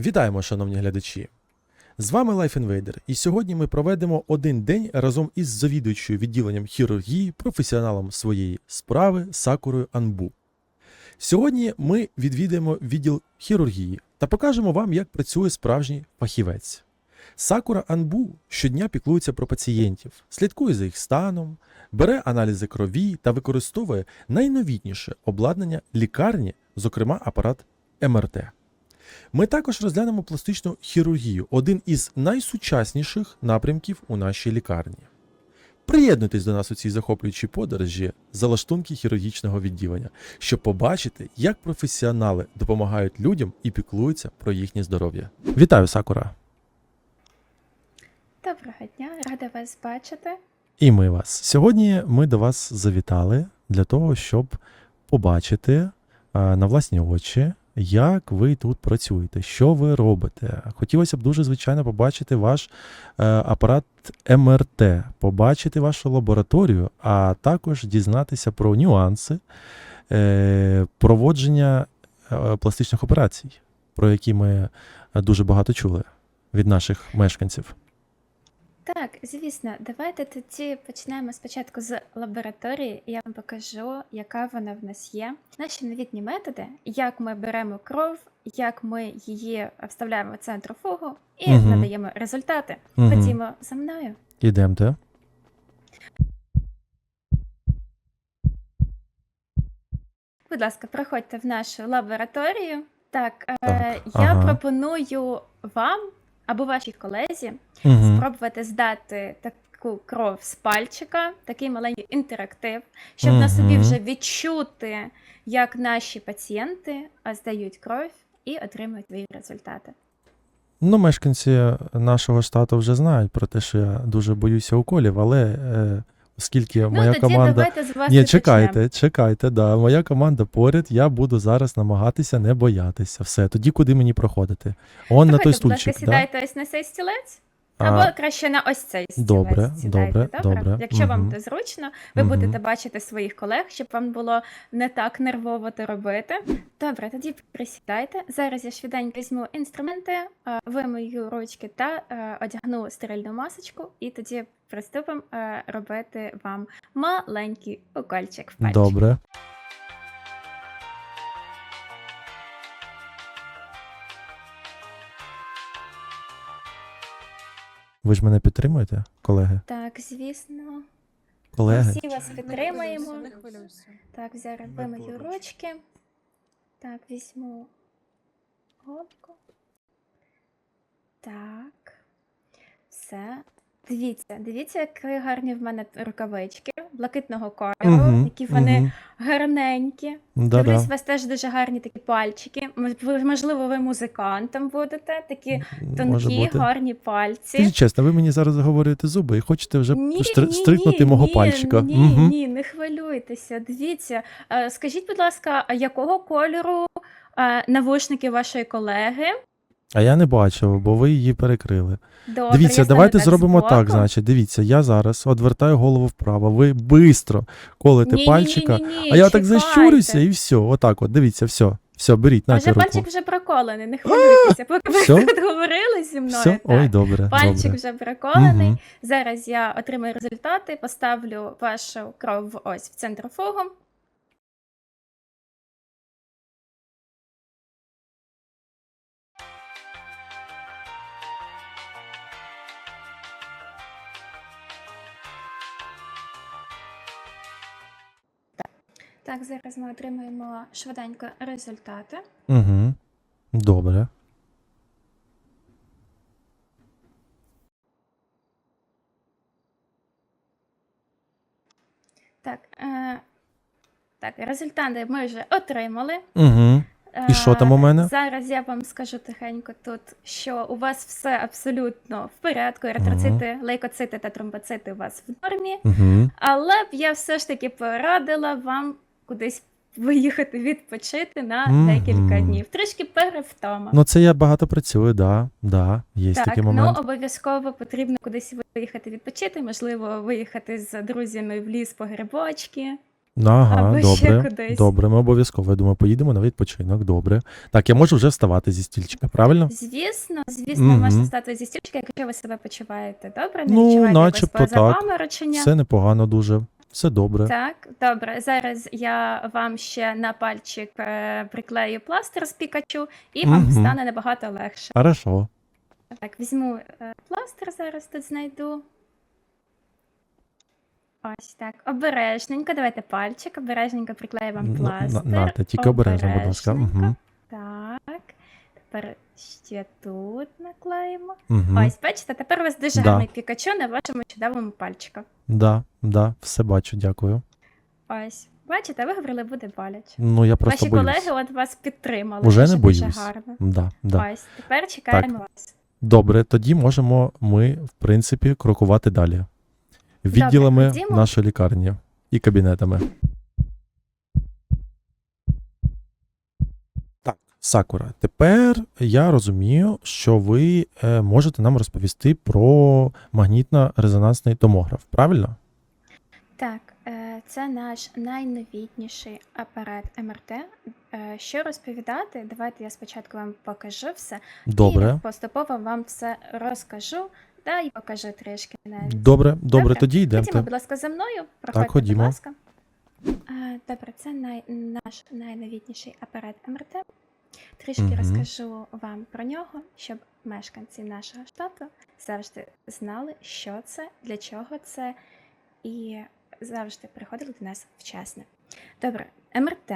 Вітаємо, шановні глядачі! З вами Life Invader, і сьогодні ми проведемо один день разом із завідуючою відділенням хірургії, професіоналом своєї справи Сакурою Анбу. Сьогодні ми відвідаємо відділ хірургії та покажемо вам, як працює справжній фахівець. Сакура Анбу щодня піклується про пацієнтів, слідкує за їх станом, бере аналізи крові та використовує найновітніше обладнання лікарні, зокрема апарат МРТ. Ми також розглянемо пластичну хірургію, один із найсучасніших напрямків у нашій лікарні. Приєднуйтесь до нас у цій захоплюючій подорожі залаштунки хірургічного відділення, щоб побачити, як професіонали допомагають людям і піклуються про їхнє здоров'я. Вітаю, Сакура! Доброго дня, рада вас бачити. І ми вас. Сьогодні ми до вас завітали для того, щоб побачити на власні очі, як ви тут працюєте, що ви робите. Хотілося б дуже звичайно побачити ваш е, апарат МРТ, побачити вашу лабораторію, а також дізнатися про нюанси е, проводження е, пластичних операцій, про які ми дуже багато чули від наших мешканців. Так, звісно, давайте тоді почнемо спочатку з лабораторії. Я вам покажу, яка вона в нас є. Наші новітні методи, як ми беремо кров, як ми її вставляємо в центрофугу і Мгм. надаємо результати. Мгм. Ходімо за мною. Ідемте. Будь ласка, проходьте в нашу лабораторію. Так, е, Так, я ага. пропоную вам або вашій колезі Угу. спробувати здати таку кров з пальчика, такий маленький інтерактив, щоб на собі вже відчути, як наші пацієнти здають кров і отримують свої результати. Ну, мешканці нашого штату вже знають про те, що я дуже боюся уколів, але е, оскільки моя ну, тоді команда. давайте з вас Ні, і чекайте, чекайте, да. Моя команда поряд, я буду зараз намагатися не боятися. Все, тоді куди мені проходити? Он на той стульчик. будь ласка, да? сідайте ось на цей стілець. А, Або краще на ось цей стілець Добре, сідайте, добре, добре. Якщо вам Мгм. це зручно, ви Мгм. будете бачити своїх колег, щоб вам було не так нервово це робити. Добре, тоді присідайте. Зараз я швиденько візьму інструменти, е, вимию ручки та е, одягну стерильну масочку, і тоді приступимо е, робити вам маленький укольчик в пальчик. Добре. Ви ж мене підтримуєте, колеги? Так, звісно. Ми Колеги? всі вас підтримаємо. Не хвилюйся. Так, зараз Ми вимию ручки. Так, візьму голку. Так. Все. Дивіться, дивіться, які гарні в мене рукавички блакитного кольору, Мгм, які вони мгм. гарненькі. Да-да. Дивлюсь, у вас теж дуже гарні такі пальчики. М- ви- Можливо, ви музикантом будете, такі Може тонкі, бути. гарні пальці. Скажіть чесно, ви мені зараз заговорюєте зуби і хочете вже Ні, стри- ні, стрикнути ні, мого ні, пальчика. Ні, Мгм. ні, не хвилюйтеся. Дивіться, е, скажіть, будь ласка, а якого кольору е, навушники вашої колеги? А я не бачив, бо ви її перекрили. Добре, Дивіться, давайте так зробимо збоку. так. Значить, дивіться, я зараз одвертаю голову вправо. Ви бистро колите Ні, пальчика, ні, ні, ні, а я так защурюся і все. Отак, от, дивіться, все. Все, беріть, А нате вже руку. пальчик вже проколений, не хвилюйтеся. Поки ви говорили зі мною. Все, так. ой, добре. Пальчик добре. вже проколений. Мгм. Зараз я отримаю результати, поставлю вашу кров ось в центрофугу. Так, зараз ми отримаємо швиденько результати. Угу. Добре. Так, е, так, результати ми вже отримали. Угу. І що там у Е, мене? Зараз я вам скажу тихенько тут, що у вас все абсолютно в порядку. Еритроцити, лейкоцити та тромбоцити у вас в нормі. Угу. Але б я все ж таки порадила вам кудись виїхати відпочити на Мгм. декілька днів. Трішки перевтома. Ну, це я багато працюю, да. Да, є так, такий ну обов'язково потрібно кудись виїхати відпочити, можливо, виїхати з друзями в ліс по грибочки. Ага, Або ще кудись. Добре, ми обов'язково, я думаю, поїдемо на відпочинок. Добре. Так, я можу вже вставати зі стільчика, правильно? Звісно, звісно, Мгм. можете стати зі стільчика, якщо ви себе почуваєте добре, не Ну, відчуваєте якось так. Все непогано дуже. Все добре. Так, добре. Зараз я вам ще на пальчик е, приклею пластир з Пікачу, і вам Мгм. стане набагато легше. Хорошо. Так, візьму е, пластир зараз тут знайду. Ось так. Обережненько. Давайте пальчик, обережненько приклею вам Н- пластир. на- Нате, тільки обережно, будь ласка. Угу. Так. Тепер ще тут наклеїмо. Угу. Ось, бачите, тепер у вас дуже Да. гарний пікачу на вашому чудовому пальчику. Да, да, все бачу, дякую. Ось. Бачите, ви говорили, буде боляче. Ну, я просто Ваші боюсь. колеги от вас підтримали. Уже не дуже гарно. Да, да. Ось, тепер чекаємо вас. Добре, тоді можемо ми, в принципі, крокувати далі. Відділами ходімо. нашої лікарні і кабінетами. Так, Сакура, тепер я розумію, що ви е, можете нам розповісти про магнітно-резонансний томограф, правильно? Так, е, це наш найновітніший апарат МРТ. Е, Що розповідати? Давайте я спочатку вам покажу все. Добре. І поступово вам все розкажу. Та й покажу трішки навіть. Добре, добре, Добре. тоді йдемо. Ходімо, будь ласка, за мною. Проходьте, ходімо. будь ласка. Добре, це най, наш найновітніший апарат МРТ. Трішки Мгм. розкажу вам про нього, щоб мешканці нашого штату завжди знали, що це, для чого це, і завжди приходили до нас вчасно. Добре, МРТ.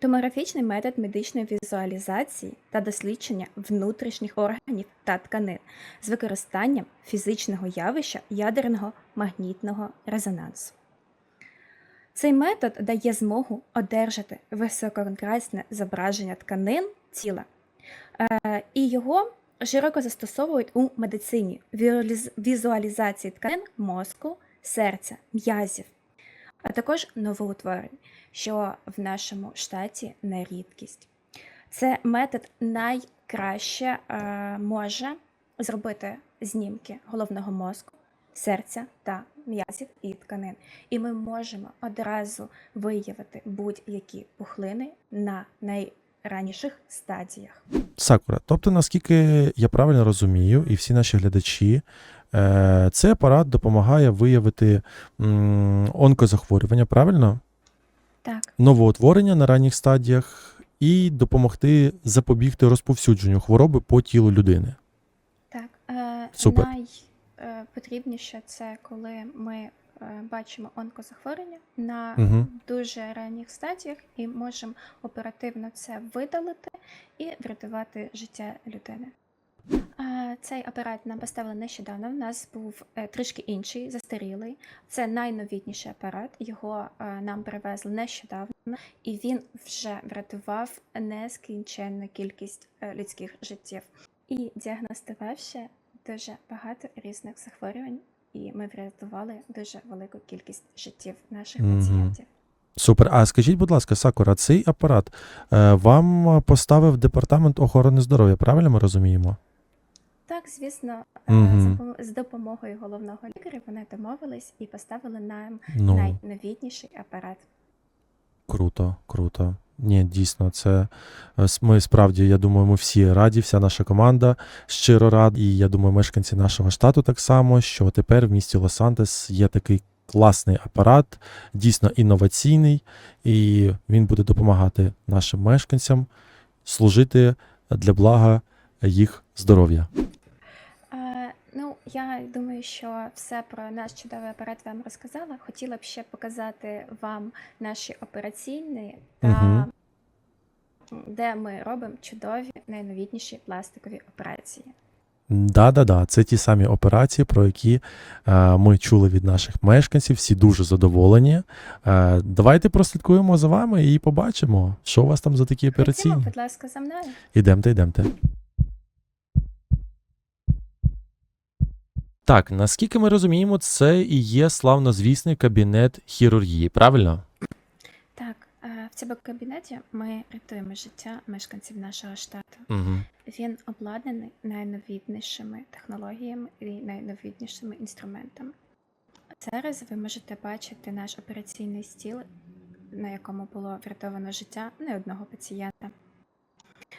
Томографічний метод медичної візуалізації та дослідження внутрішніх органів та тканин з використанням фізичного явища ядерного магнітного резонансу. Цей метод дає змогу одержати висококонтрастне зображення тканин тіла, Е, і його широко застосовують у медицині візуалізації тканин мозку, серця, м'язів, а також новоутворень, що в нашому штаті не рідкість. Це метод найкраще е, може зробити знімки головного мозку, серця та м'язів і тканин. І ми можемо одразу виявити будь-які пухлини на найраніших стадіях. Сакура, тобто, наскільки я правильно розумію, і всі наші глядачі, е, цей апарат допомагає виявити онкозахворювання, правильно? Так, Новоутворення на ранніх стадіях і допомогти запобігти розповсюдженню хвороби по тілу людини. так. Е, Супер. Найпотрібніше це коли ми е, бачимо онкозахворювання на Угу. дуже ранніх стадіях і можемо оперативно це видалити і врятувати життя людини. Цей апарат нам поставили нещодавно. У нас був е, трішки інший, застарілий. Це найновітніший апарат. Його е, нам привезли нещодавно, і він вже врятував нескінченну кількість людських життів і діагностував ще дуже багато різних захворювань. І ми врятували дуже велику кількість життів наших Мгм. пацієнтів. Супер. А скажіть, будь ласка, Сакура, цей апарат е, вам поставив департамент охорони здоров'я, правильно ми розуміємо? Так, звісно, за пом- з допомогою головного лікаря вони домовились і поставили нам Ну, найновітніший апарат. круто, круто. Ні, дійсно, це е, ми справді, я думаю, ми всі раді, вся наша команда щиро раді. І я думаю, мешканці нашого штату так само, що тепер в місті Лос-Антес є такий класний апарат, дійсно інноваційний, і він буде допомагати нашим мешканцям служити для блага їх здоров'я. Я думаю, що все про наш чудовий апарат вам розказала. Хотіла б ще показати вам наші операційні та Мгм. де ми робимо чудові найновітніші пластикові операції. Да-да-да, це ті самі операції, про які е, ми чули від наших мешканців, всі дуже задоволені. Е, давайте прослідкуємо за вами і побачимо, що у вас там за такі Ходімо, будь ласка, за мною. Ідемте, ідемте. Так, наскільки ми розуміємо, це і є славнозвісний кабінет хірургії, правильно? Так, е, в цьому кабінеті ми рятуємо життя мешканців нашого штату. Угу. Він обладнаний найновітнішими технологіями і найновітнішими інструментами. Зараз ви можете бачити наш операційний стіл, на якому було врятовано життя не одного пацієнта.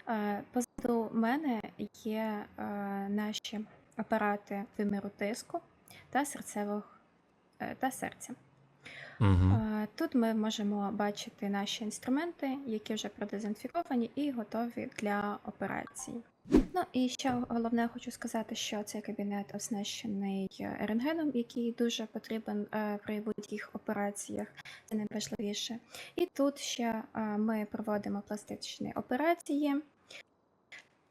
Е, Позаду мене є е, наші апарати виміру тиску та серцевих е, та серця. Угу. Тут ми можемо бачити наші інструменти, які вже продезінфіковані і готові для операцій. Ну і ще головне хочу сказати, що цей кабінет оснащений е, рентгеном, який дуже потрібен при будь-яких операціях. Це найважливіше. І тут ще ми проводимо пластичні операції.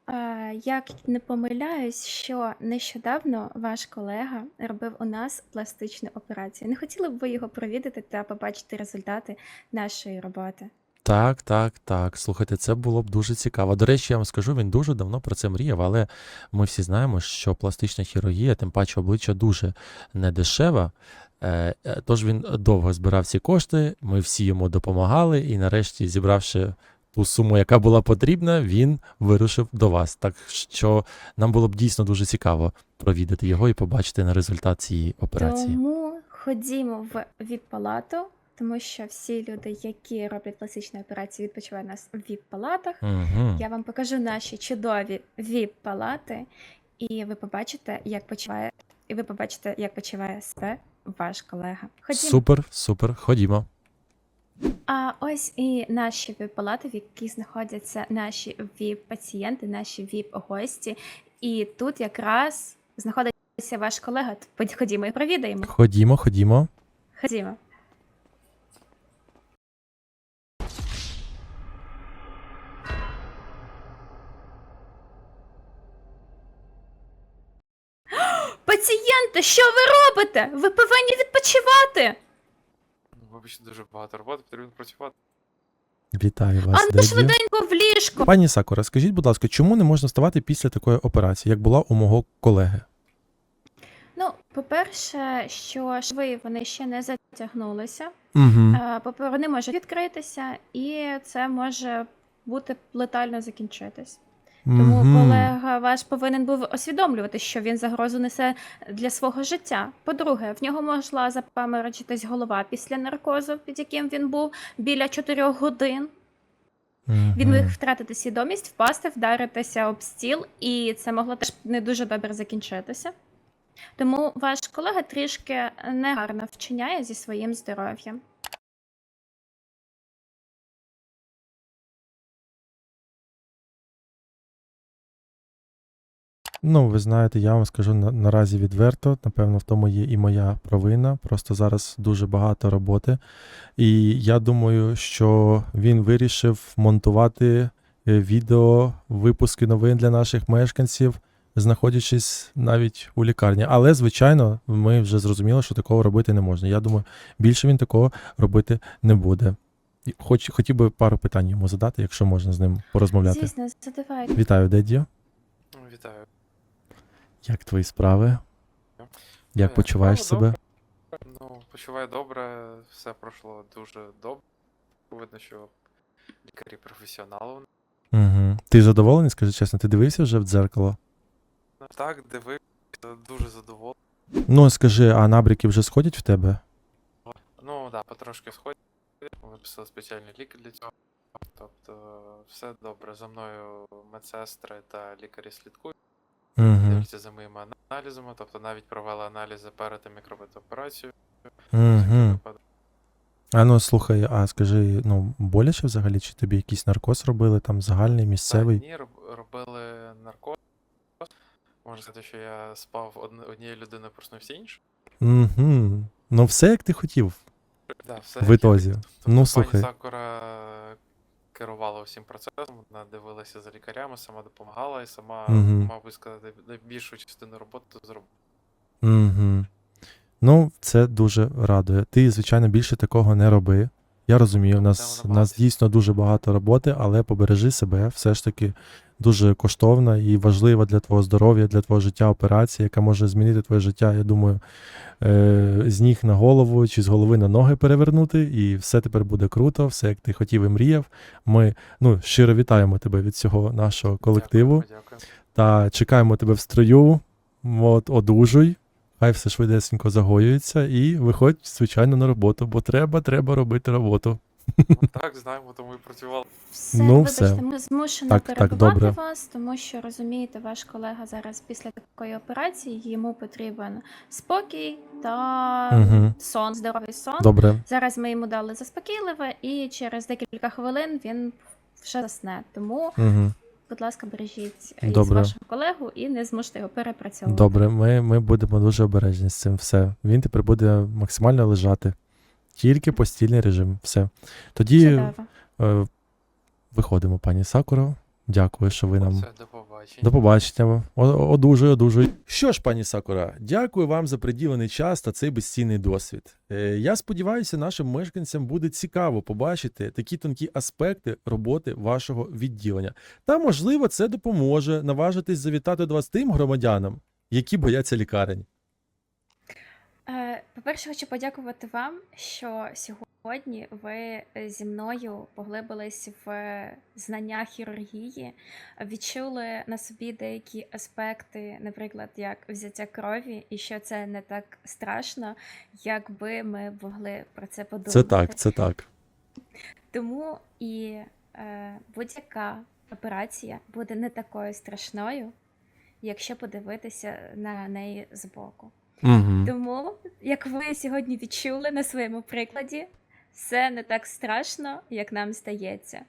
Е, Як не помиляюсь, що нещодавно ваш колега робив у нас пластичну операцію. Не хотіли б ви його провідати та побачити результати нашої роботи? Так, так, так. Слухайте, це було б дуже цікаво. До речі, я вам скажу, він дуже давно про це мріяв, але ми всі знаємо, що пластична хірургія, тим паче обличчя дуже недешева. Е, е, Тож він довго збирав ці кошти, ми всі йому допомагали, і нарешті, зібравши ту суму, яка була потрібна, він вирушив до вас. Так що нам було б дійсно дуже цікаво провідати його і побачити на результат цієї операції. Тому ходімо в ВІП-палату, тому що всі люди, які роблять пластичні операції, відпочивають нас в ВІП-палатах. Угу. Я вам покажу наші чудові ВІП-палати, і ви побачите, як почуває, і ви побачите, як почуває себе ваш колега. Ходімо. Супер, супер, ходімо. А ось і наші віп-палати, в яких знаходяться наші віп-пацієнти, наші віп-гості. І тут якраз знаходиться ваш колега. Ходімо і провідаємо. Ходімо, ходімо. Ходімо. Пацієнти, що ви робите? Ви повинні відпочивати. Ну, Вибачте, дуже багато роботи, потрібно працювати. Вітаю А вас. ну Деді. швиденько в ліжко. Пані Сакура, скажіть, будь ласка, чому не можна вставати після такої операції, як була у мого колеги? Ну, по-перше, що шви вони ще не затягнулися. Угу. Е, Вони можуть відкритися, і це може бути летально закінчитись. Тому колега ваш повинен був усвідомлювати, що він загрозу несе для свого життя. По-друге, в нього могла запаморочитись голова після наркозу, під яким він був біля 4 годин. Він міг втратити свідомість, впасти, вдаритися об стіл, і це могло теж не дуже добре закінчитися. Тому ваш колега трішки негарно вчиняє зі своїм здоров'ям. Ну, ви знаєте, я вам скажу на, наразі відверто. Напевно, в тому є і моя провина. Просто зараз дуже багато роботи. І я думаю, що він вирішив монтувати е, відео, випуски новин для наших мешканців, знаходячись навіть у лікарні. Але, звичайно, ми вже зрозуміли, що такого робити не можна. Я думаю, більше він такого робити не буде. Хоч, хотів би пару питань йому задати, якщо можна з ним порозмовляти. Звісно, задавайте. Вітаю, Дедіо. Вітаю. Як твої справи? Як Ну, почуваєш себе? добре. Ну, почуваю добре, все пройшло дуже добре. Видно, що лікарі професіонали. Угу. Ти задоволений, скажи чесно, ти дивився вже в дзеркало? Ну, Так, дивився, дуже задоволений. Ну, скажи, а набряки вже сходять в тебе? Ну, так, да, потрошки сходять. Виписали спеціальний лікар для цього. Тобто, все добре. За мною медсестри та лікарі слідкують, Угу. за моїми аналізами, тобто навіть провели аналізи перед тим, як робити операцію. Угу. А ну слухай, а скажи, ну, боляче взагалі, чи тобі якийсь наркоз робили, там загальний, місцевий? Ні, робили наркоз. Можна сказати, що я спав однією людиною, проснувся іншою. Угу. Ну, все як ти хотів. Да, все В ітозі. Тобто Ну, пані слухай. Сакура керувала усім процесом, вона дивилася за лікарями, сама допомагала і сама, Мгм. мав би сказати, найбільшу частину роботи зробила. Угу. Ну, це дуже радує. Ти, звичайно, більше такого не роби. Я розумію, у нас, нас дійсно дуже багато роботи, але побережи себе, все ж таки дуже коштовна і важлива для твого здоров'я, для твого життя операція, яка може змінити твоє життя, я думаю, е- з ніг на голову чи з голови на ноги перевернути, і все тепер буде круто, все як ти хотів і мріяв. Ми ну, щиро вітаємо тебе від всього нашого колективу Дякую, дякую. та чекаємо тебе в строю. От, одужуй. хай все швидесенько загоюється і виходь, звичайно, на роботу, бо треба, треба робити роботу. Так, знаємо, тому і працювали. Все, Ну, вибачте, все. ми змушені Так, так, перебувати добре. вас, тому що розумієте, ваш колега зараз після такої операції йому потрібен спокій та Мгм. сон, здоровий сон. Добре, Зараз ми йому дали заспокійливе, і через декілька хвилин він вже засне. Тому, угу. будь ласка, бережіть із Добре. вашого колегу і не змуште його перепрацьовувати. добре, ми, ми будемо дуже обережні з цим. Все. Він тепер буде максимально лежати. Тільки постільний режим. Все. Тоді Чудово. е, виходимо, пані Сакуро. Дякую, що ви нам Все, до побачення. До побачення. О- Одужуй, одужуй. Що ж, пані Сакура, дякую вам за приділений час та цей безцінний досвід. Е, Я сподіваюся, нашим мешканцям буде цікаво побачити такі тонкі аспекти роботи вашого відділення. Та, можливо, це допоможе наважитись завітати до вас тим громадянам, які бояться лікарень. По-перше, хочу подякувати вам, що сьогодні ви е, зі мною поглибились в е, знання хірургії, відчули на собі деякі аспекти, наприклад, як взяття крові, і що це не так страшно, якби ми могли про це подумати. Це так, це так. Тому і е, будь-яка операція буде не такою страшною, якщо подивитися на неї збоку. Угу. Тому, як ви сьогодні відчули на своєму прикладі, все не так страшно, як нам здається.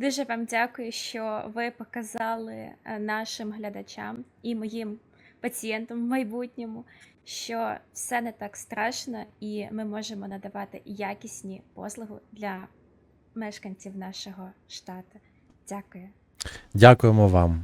Дуже вам дякую, що ви показали е, нашим глядачам і моїм пацієнтам в майбутньому, що все не так страшно, і ми можемо надавати якісні послуги для мешканців нашого штату. Дякую. Дякуємо вам.